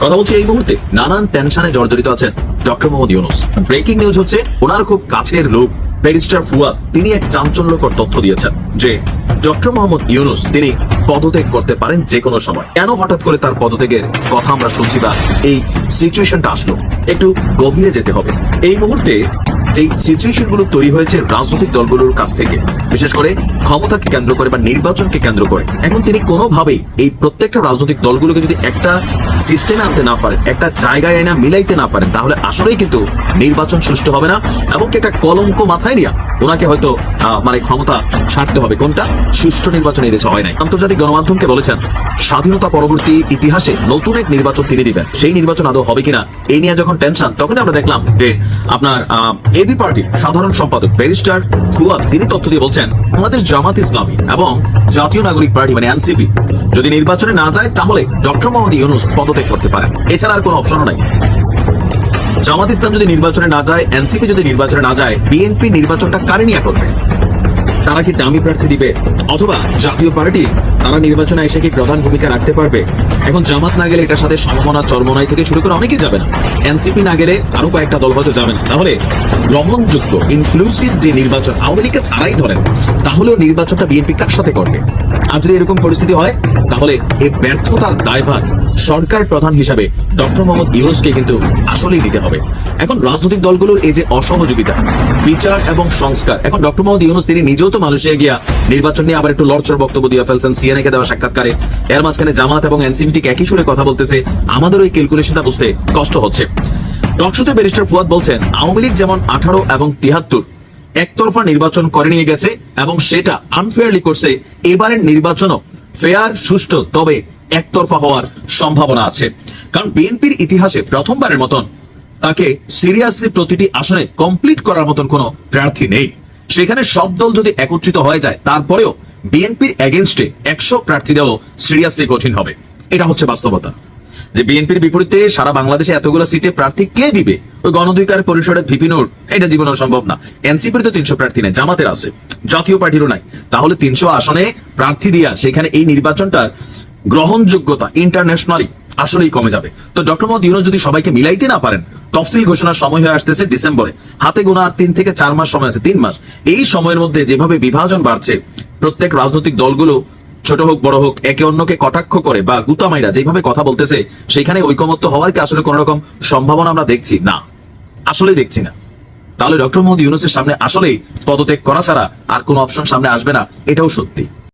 কথা বলছি এই মুহূর্তে। নানান টেনশনে জর্জরিত আছেন doctor Mohammad Yunus. Breaking news হচ্ছে, ওনার খুব কাছের লোক, ব্যারিস্টার ফুয়াদ, তিনি এক চাঞ্চল্যকর তথ্য দিয়েছেন যে, ডক্টর মোহাম্মদ ইউনুস, তিনি পদত্যাগ করতে পারেন যে কোনো সময়। কেন হঠাৎ করে তার পদত্যাগের কথা আমরা শুনছি বা এই সিচুয়েশনটা আসলো? একটু গভীরে যেতে হবে। এই মুহূর্তে যে সিচুয়েশনগুলো তৈরি হয়েছে রাজনৈতিক দলগুলোর কাছ থেকে, বিশেষ করে ক্ষমতাকে কেন্দ্র করে বা নির্বাচনকে কেন্দ্র করে, এখন তিনি কোনোভাবেই এই প্রত্যেকটা রাজনৈতিক দলগুলোকে যদি একটা সিস্টেমে আনতে না পারেন, একটা জায়গায় এনে মিলাইতে না পারেন, তাহলে আসলেই কিন্তু নির্বাচন সুষ্ঠু হবে না। এবং একটা কলঙ্ক মাথায় নিয়ে ওনাকে হয়তো মানে ক্ষমতা ছাড়তে হবে। কোনটা? সুষ্ঠু নির্বাচন এই দেশে হয় নাই। আন্তর্জাতিক গণমাধ্যমকে বলেছেন, স্বাধীনতা পরবর্তী ইতিহাসে নতুন এক নির্বাচন তিনি দিবেন। সেই নির্বাচন আদৌ হবে কিনা এই নিয়ে যখন টেনশন তখন আমরা দেখলাম যে আপনার এবি পার্টির সাধারণ সম্পাদক, ব্যারিস্টার ফুয়াদ তিনি তথ্য দিয়ে বলছেন, বাংলাদেশ জামাত ইসলামী এবং জাতীয় নাগরিক পার্টি মানে এনসিপি যদি নির্বাচনে না যায়, তাহলে ডক্টর মোহাম্মদ ইউনুস পদত্যাগ করতে পারেন। এছাড়া আর কোনো অপশনও নাই। জামাত ইসলাম যদি নির্বাচনে না যায়, এনসিপি যদি নির্বাচনে না যায় বিএনপি নির্বাচনটা কারে নিয়ে করবে? তারা কি দামি প্রার্থী দিবে? অথবা জাতীয় পার্টি তারা নির্বাচনে এসে কি প্রধান ভূমিকা রাখতে পারবে? এখন জামাত না গেলে এটার সাথে সম্ভাবনা চরমনাই থেকে শুরু করে অনেকেই যাবে না। এনসিপি না গেলে আরও কয়েকটা দল হয়তো যাবে না। তাহলে গ্রহণযোগ্য ইনক্লুসিভ যে নির্বাচন আওয়ামী লীগকে ছাড়াই ধরেন, তাহলেও নির্বাচনটা বিএনপি কার সাথে করবে? আর যদি এরকম পরিস্থিতি হয়, তাহলে এই ব্যর্থতার দায়ভার সরকার প্রধান হিসাবে ডক্টর মোহাম্মদ ইউনুসকে কিন্তু আসলেই দিতে হবে। এখন রাজনৈতিক দলগুলোর এই যে অসহযোগিতা, বিচার এবং সংস্কার, এখন ডক্টর মোহাম্মদ ইউনুস তিনি নিজেও তো মানুষে গিয়া নির্বাচন নিয়ে আবার একটু লড়চড় বক্তব্য দিয়ে ফেলছেন সিএনএ কে দেওয়া সাক্ষাৎকারে। এর মাঝখানে জামাত এবং এনসিপি একই সুরে কথা বলতেছে। আমাদের ওই ক্যালকুলেশনটা বুঝতে কষ্ট হচ্ছে। টকশোতে ব্যারিস্টার ফুয়াদ বলছেন, আওয়ামী লীগ যেমন আঠারো এবং তিহাত্তর একতরফা নির্বাচন করে নিয়ে গেছে এবং সেটা আনফেয়ারলি করছে, এবারের নির্বাচনও ফেয়ার সুষ্ঠু, তবে একতরফা হওয়ার সম্ভাবনা আছে। কারণ বিএনপির ইতিহাসে প্রথমবারের মতন তাকে সিরিয়াসলি প্রতিটি আসনে কমপ্লিট করার মতন কোনো প্রার্থী নেই। সেখানে সব দল যদি একত্রিত হয়ে যায়, তারপরেও বিএনপির এগেনস্টে একশো প্রার্থী দেওয়া সিরিয়াসলি কঠিন হবে। এটা হচ্ছে বাস্তবতা। যে বিএনপির বিপরীতে সারা বাংলাদেশে এতগুলো সিটে প্রার্থী কে দিবে? ওই গণধিকার পরিষদের ভিপিনুর এটা জীবনেও সম্ভব না। এনসিপির তো তিনশো প্রার্থী নেই, জামাতের আছে। জাতীয় পার্টিরও নাই। তাহলে তিনশো আসনে প্রার্থী দিয়া সেখানে এই নির্বাচনটার গ্রহণযোগ্যতা ইন্টারন্যাশনালি আসলেই কমে যাবে। তো ডক্টর মোহাম্মদ ইউনুস যদি সবাইকে মিলাইতে না পারেন, তফসিল ঘোষণার সময় হয়ে আসতেছে ডিসেম্বরে। হাতে গোনা আর তিন থেকে চার মাস সময় আছে, তিন মাস। এই সময়ের মধ্যে যেভাবে বিভাজন বাড়ছে প্রত্যেক রাজনৈতিক দলগুলো ছোট হোক, বড় হোক, একে অন্যকে কটাক্ষ করে বা গুতামাইরা যেভাবে কথা বলতেছে, সেখানে ঐকমত্য হওয়ার কি আসলে কোন রকম সম্ভাবনা আমরা দেখছি? না। আসলে দেখছি না। তাহলে ডক্টর মোহাম্মদ ইউনুসের সামনে আসলেই পদত্যাগ করা ছাড়া আর কোনো অপশন সামনে আসবে না, এটাও সত্যি।